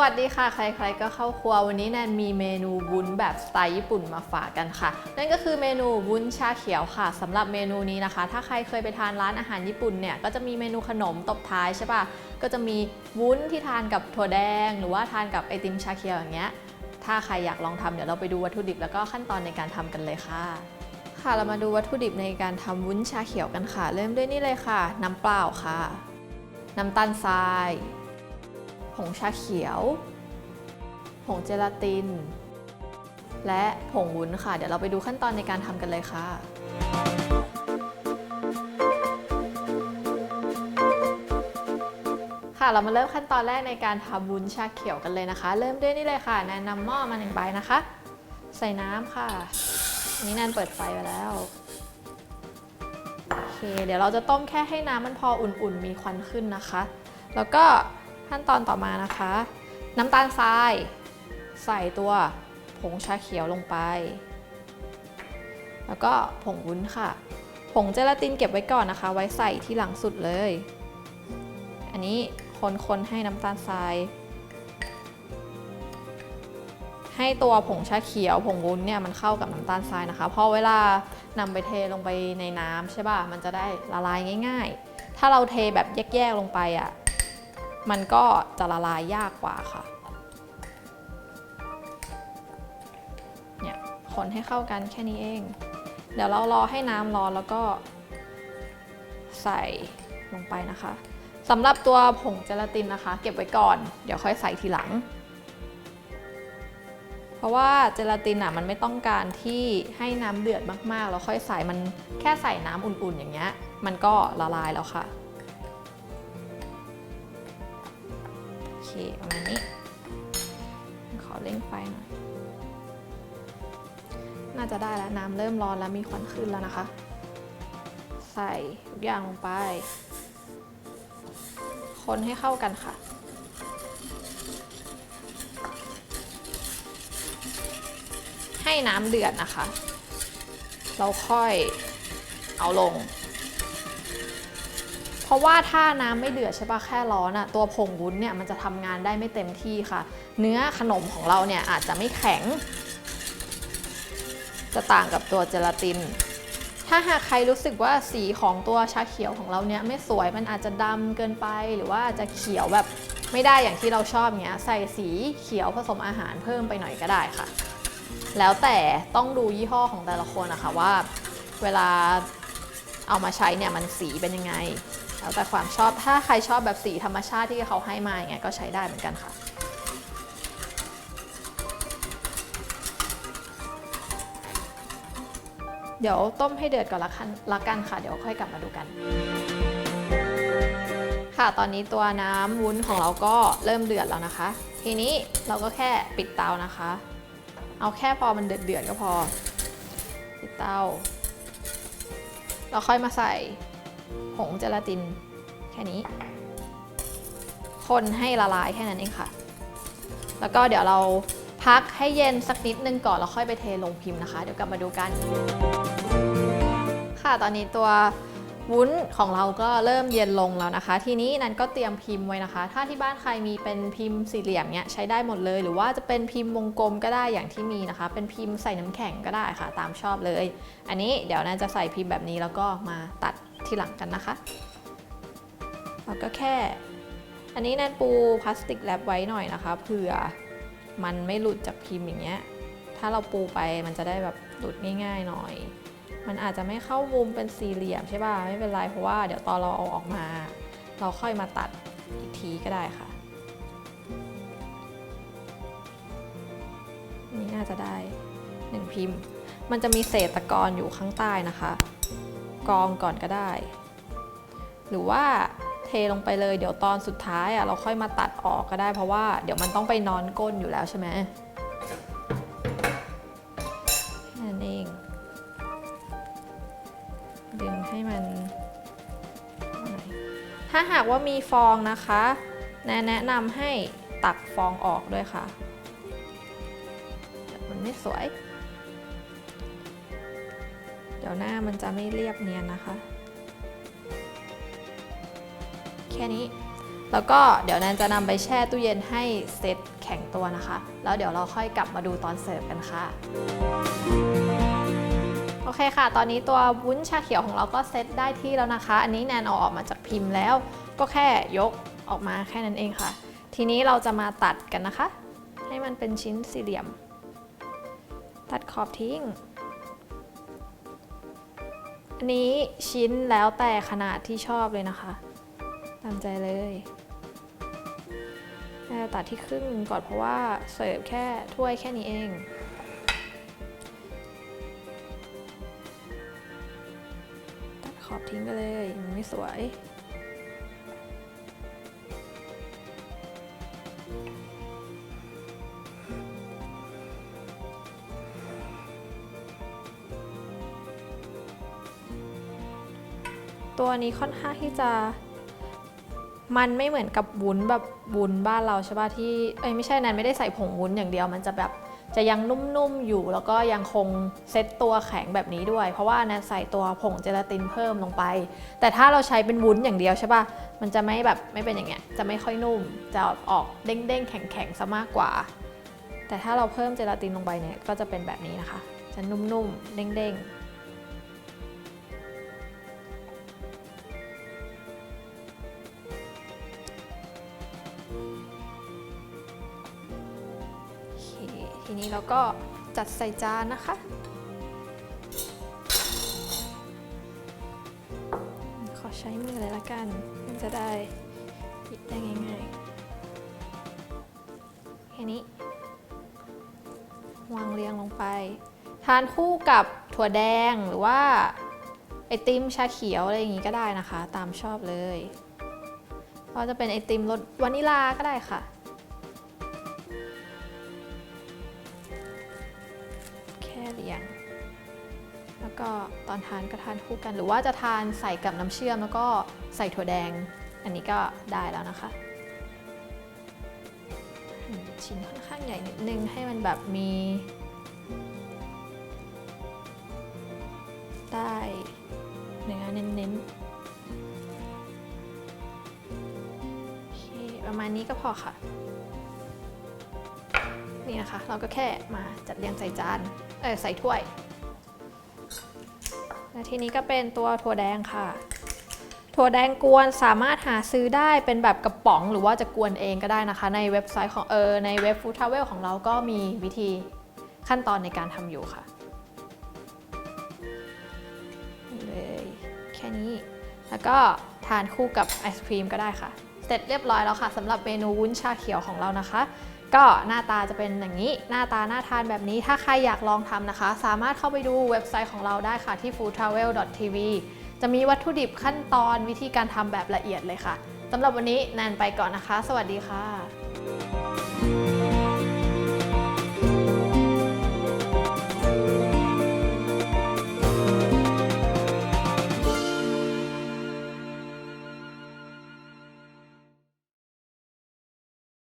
วัสดีค่ะ ใครๆก็เข้าครัววันนี้แนนมีเมนูวุ้นแบบสไตล์ญี่ปุ่นมาฝากกันค่ะ นั่นก็คือเมนูวุ้นชาเขียวค่ะสำหรับเมนูนี้นะคะ ถ้าใครเคยไปทานร้านอาหารญี่ปุ่นเนี่ยก็จะมีเมนูขนมตบท้ายใช่ปะก็จะมีวุ้นที่ทานกับถั่วแดง หรือว่าทานกับไอติมชาเขียวอย่างเงี้ยถ้าใครอยากลองทำเดี๋ยวเราไปดูวัตถุดิบแล้วก็ขั้นตอนในการทำกันเลยค่ะค่ะเรามาดูวัตถุดิบในการทำวุ้นชาเขียวกันค่ะ เริ่มด้วยนี่เลยค่ะ น้ำเปล่าค่ะ น้ำตาลทราย ผงชาเขียว ผงเจลาติน และผงวุ้นค่ะ เดี๋ยวเราไปดูขั้นตอนในการทำกันเลยค่ะค่ะเรามาเริ่มขั้นตอนแรกในการทำวุ้นชาเขียวกันเลยนะคะ เริ่มด้วยนี่เลยค่ะแนนนำหม้อมาหนึ่งใบนะคะ ใส่น้ำค่ะอันนี้แนนเปิดไฟไว้แล้วโอเคเดี๋ยวเราจะต้มแค่ให้น้ำมันพออุ่นๆมีควันขึ้นนะคะ แล้วก็ ขั้นตอนต่อมานะคะ น้ำตาลทราย ใส่ตัวผงชาเขียวลงไป แล้วก็ผงวุ้นค่ะ ผงเจลาตินเก็บไว้ก่อนนะคะ ไว้ใส่ที่หลังสุดเลย อันนี้คนๆให้น้ำตาลทราย ให้ตัวผงชาเขียว ผงวุ้นเนี่ยมันเข้ากับน้ำตาลทรายนะคะ เพราะเวลานำไปเทลงไปในน้ำใช่ป่ะ มันจะได้ละลายง่าย ๆ ถ้าเราเทแบบแยกๆลงไปอะ่ะ มันก็จะละลายยากกว่าค่ะ เนี่ยคนให้เข้ากันแค่นี้เอง เดี๋ยวเรารอให้น้ำร้อนแล้วก็ใส่ลงไปนะคะสำหรับตัวผงเจลาตินนะคะ เก็บไว้ก่อน เดี๋ยวค่อยใส่ทีหลัง เพราะว่าเจลาตินอะมันไม่ต้องการที่ให้น้ำเดือดมากๆ แล้วค่อยใส่มันแค่ใส่น้ำอุ่นๆอย่างเงี้ย มันก็ละลายแล้วค่ะ ประมาณนี้ ขอเร่งไฟหน่อย น่าจะได้แล้ว น้ำเริ่มร้อนแล้วมีควันขึ้นแล้วนะคะ ใส่ทุกอย่างลงไป คนให้เข้ากันค่ะให้น้ำเดือดนะคะ เราค่อยเอาลง เพราะว่าถ้าน้ำไม่เดือดใช่ปะแค่ร้อนอะตัวผงวุ้นเนี่ยมันจะทำงานได้ไม่เต็มที่ค่ะ เนื้อขนมของเราเนี่ยอาจจะไม่แข็ง จะต่างกับตัวเจลาติน ถ้าหากใครรู้สึกว่าสีของตัวชาเขียวของเราเนี่ยไม่สวยมันอาจจะดำเกินไปหรือว่าจะเขียวแบบไม่ได้อย่างที่เราชอบเนี้ยใส่สีเขียวผสมอาหารเพิ่มไปหน่อยก็ได้ค่ะ แล้วแต่ต้องดูยี่ห้อของแต่ละคนนะคะว่า เวลาเอามาใช้เนี่ยมันสีเป็นยังไง แล้วแต่ความชอบถ้าใครชอบแบบสีธรรมชาติที่เขาให้มาอย่างเงี้ยก็ใช้ได้เหมือนกันค่ะ เดี๋ยวต้มให้เดือดก่อนละกันละกันค่ะ เดี๋ยวค่อยกลับมาดูกัน ค่ะตอนนี้ตัวน้ำวุ้นของเราก็เริ่มเดือดแล้วนะคะ ทีนี้เราก็แค่ปิดเตานะคะ เอาแค่พอมันเดือดเดือดก็พอ ปิดเตาเราค่อยมาใส่ ผงเจลาตินแค่นี้ คนให้ละลายแค่นั้นเองค่ะ แล้วก็เดี๋ยวเราพักให้เย็นสักนิดนึงก่อนแล้วค่อยไปเทลงพิมพ์นะคะ เดี๋ยวกลับมาดูกัน ค่ะตอนนี้ตัววุ้นของเราก็เริ่มเย็นลงแล้วนะคะ ทีนี้นันก็เตรียมพิมพ์ไว้นะคะ ถ้าที่บ้านใครมีเป็นพิมพ์สี่เหลี่ยมเนี้ยใช้ได้หมดเลย หรือว่าจะเป็นพิมพ์วงกลมก็ได้อย่างที่มีนะคะ เป็นพิมพ์ใส่น้ำแข็งก็ได้ค่ะ ตามชอบเลย อันนี้เดี๋ยวนันจะใส่พิมพ์แบบนี้แล้วก็มาตัด ทีหลังกันนะคะแล้วก็แค่ อันนี้แนนปูพลาสติกแรปไว้หน่อยนะคะเผื่อมันไม่หลุดจากพิมพ์อย่างเงี้ย ถ้าเราปูไปมันจะได้แบบหลุดง่าย ๆ หน่อย มันอาจจะไม่เข้ามุมเป็นสี่เหลี่ยมใช่ป่ะไม่เป็นไรเพราะว่าเดี๋ยวตอนเราเอาออกมา เราค่อยมาตัดอีกทีก็ได้ค่ะนี่น่าจะได้หนึ่งพิมพ์ มันจะมีเศษตะกอนอยู่ข้างใต้นะคะ กองก่อนก็ได้ หรือว่าเทลงไปเลยเดี๋ยวตอนสุดท้ายอะเราค่อยมาตัดออกก็ได้ เพราะว่าเดี๋ยวมันต้องไปนอนก้นอยู่แล้วใช่ไหมแค่นั้นเองดึงให้มัน ถ้าหากว่ามีฟองนะคะแนะแนะนำให้ตักฟองออกด้วยค่ะ มันไม่สวย ดี๋ยวหน้ามันจะไม่เรียบเนียนนะคะ แค่นี้ แล้วก็เดี๋ยวแนนจะนำไปแช่ตู้เย็นให้เซตแข็งตัวนะคะ แล้วเดี๋ยวเราค่อยกลับมาดูตอนเสิร์ฟกันค่ะ โอเคค่ะ ตอนนี้ตัววุ้นชาเขียวของเราก็เซตได้ที่แล้วนะคะ อันนี้แนนเอาออกมาจากพิมพ์แล้ว ก็แค่ยกออกมาแค่นั้นเองค่ะ ทีนี้เราจะมาตัดกันนะคะ ให้มันเป็นชิ้นสี่เหลี่ยม ตัดขอบทิ้ง อันนี้ชิ้นแล้วแต่ขนาดที่ชอบเลยนะคะ ตามใจเลยแม่ตัดที่ครึ่งก่อนเพราะว่าเสิร์ฟแค่ถ้วยแค่นี้เองตัดขอบทิ้งไปเลยมันไม่สวย ตัวนี้ค่อนข้างที่จะ มันไม่เหมือนกับวุ้นแบบวุ้นบ้านเราใช่ป่ะที่เอ้ยไม่ใช่นั้นไม่ได้ใส่ผงวุ้นอย่างเดียวมันจะแบบจะยังนุ่มๆอยู่แล้วก็ยังคงเซ็ตตัวแข็งแบบนี้ด้วย เพราะว่านนใส่ตัวผงเจลาตินเพิ่มลงไป แต่ถ้าเราใช้เป็นวุ้นอย่างเดียวใช่ป่ะมันจะไม่แบบไม่เป็นอย่างเงี้ยจะไม่ค่อยนุ่ม จะออกเด้งๆแข็งๆซะมากกว่า แต่ถ้าเราเพิ่มเจลาตินลงไปเนี่ยก็จะเป็นแบบนี้นะคะ จะนุ่มๆเด้งๆ ก็จัดใส่จานนะคะ ขอใช้มือเลยละกัน มันจะได้หยิบได้ง่ายๆ แค่นี้ วางเรียงลงไป ทานคู่กับถั่วแดงหรือว่าไอติมชาเขียวอะไรอย่างงี้ก็ได้นะคะ ตามชอบเลย ก็จะเป็นไอติมรสวานิลาก็ได้ค่ะ ก็ตอนทานก็ทานคู่กัน หรือว่าจะทานใส่กับน้ำเชื่อมแล้วก็ใส่ถั่วแดง อันนี้ก็ได้แล้วนะคะชิ้นค่อนข้างใหญ่นิดนึงให้มันแบบมี ได้เนื้อเน้นๆโอเคประมาณนี้ก็พอค่ะนี่นะคะ เราก็แค่มาจัดเรียงใส่จาน เออใส่ถ้วย ทีนี้ก็เป็นตัวถั่วแดงค่ะ ถั่วแดงกวนสามารถหาซื้อได้เป็นแบบกระป๋องหรือว่าจะกวนเองก็ได้นะคะ ในเว็บไซต์ของเออในเว็บฟู้ดทาวเวลของเราก็มีวิธีขั้นตอนในการทำอยู่ค่ะเลยแค่นี้ แล้วก็ทานคู่กับไอศครีมก็ได้ค่ะ เสร็จเรียบร้อยแล้วค่ะสำหรับเมนูวุ้นชาเขียวของเรานะคะ ก็หน้าตาจะเป็นอย่างนี้ หน้าตาน่าทานแบบนี้ถ้าใครอยากลองทำนะคะ สามารถเข้าไปดูเว็บไซต์ของเราได้ค่ะที่ foodtravel.tv จะมีวัตถุดิบขั้นตอนวิธีการทำแบบละเอียดเลยค่ะสำหรับวันนี้แนนไปก่อนนะคะ สวัสดีค่ะ